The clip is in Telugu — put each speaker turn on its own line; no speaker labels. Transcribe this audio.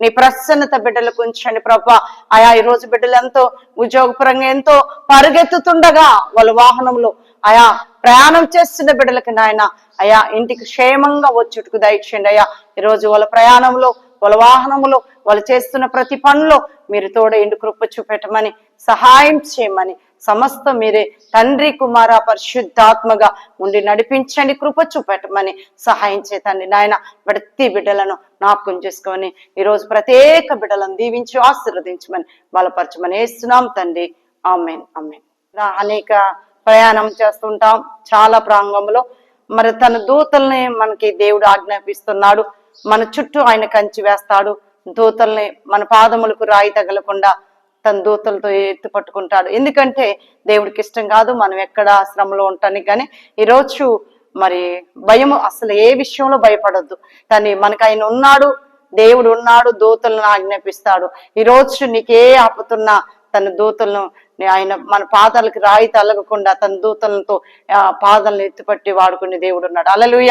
నీ ప్రసన్నత బిడ్డలకు ఉంచండి ప్రభా. ఆయా ఈ రోజు బిడ్డలు ఎంతో ఉద్యోగపరంగా ఎంతో పరిగెత్తుతుండగా వాళ్ళ వాహనంలో ఆయా ప్రయాణం చేస్తున్న బిడ్డలకి నాయన అయా ఇంటికి క్షేమంగా వచ్చుటకు దయచేయండి అయ్యా. ఈరోజు వాళ్ళ ప్రయాణంలో వాళ్ళ వాహనంలో వాళ్ళు చేస్తున్న ప్రతి పనిలో మీరు తోడ ఎండు కృప చూపెట్టమని సహాయం చేయమని సమస్త మీరే తండ్రి కుమార పరిశుద్ధాత్మగా ఉండి నడిపించండి కృప చూపెట్టమని సహాయం చేతండి. నాయన ప్రతి బిడ్డలను జ్ఞాపకం చేసుకొని ఈరోజు ప్రత్యేక బిడ్డలను దీవించి ఆశీర్వదించమని బలపరచమని వేస్తున్నాం తండ్రి. Amen amen. ఇలా అనేక ప్రయాణం చేస్తుంటాం చాలా ప్రాంగంలో మరి తన దూతల్ని మనకి దేవుడు ఆజ్ఞాపిస్తున్నాడు. మన చుట్టూ ఆయన కంచి వేస్తాడు. దూతల్ని మన పాదములకు రాయి తగలకుండా తన దూతలతో ఎత్తి పట్టుకుంటాడు. ఎందుకంటే దేవుడికి ఇష్టం కాదు మనం ఎక్కడ శ్రమలో ఉంటానికి కానీ ఈరోజు మరి భయం అసలు ఏ విషయంలో భయపడొద్దు. కానీ మనకు ఆయన ఉన్నాడు దేవుడు ఉన్నాడు దూతలను ఆజ్ఞాపిస్తాడు. ఈరోజు నీకే ఆపుతున్నా తన దూతలను ఆయన మన పాదాలకు రాయి తలగకుండా తన దూతలతో ఆ పాదాలను ఎత్తిపట్టి వాడుకునే దేవుడు ఉన్నాడు. అలలుయ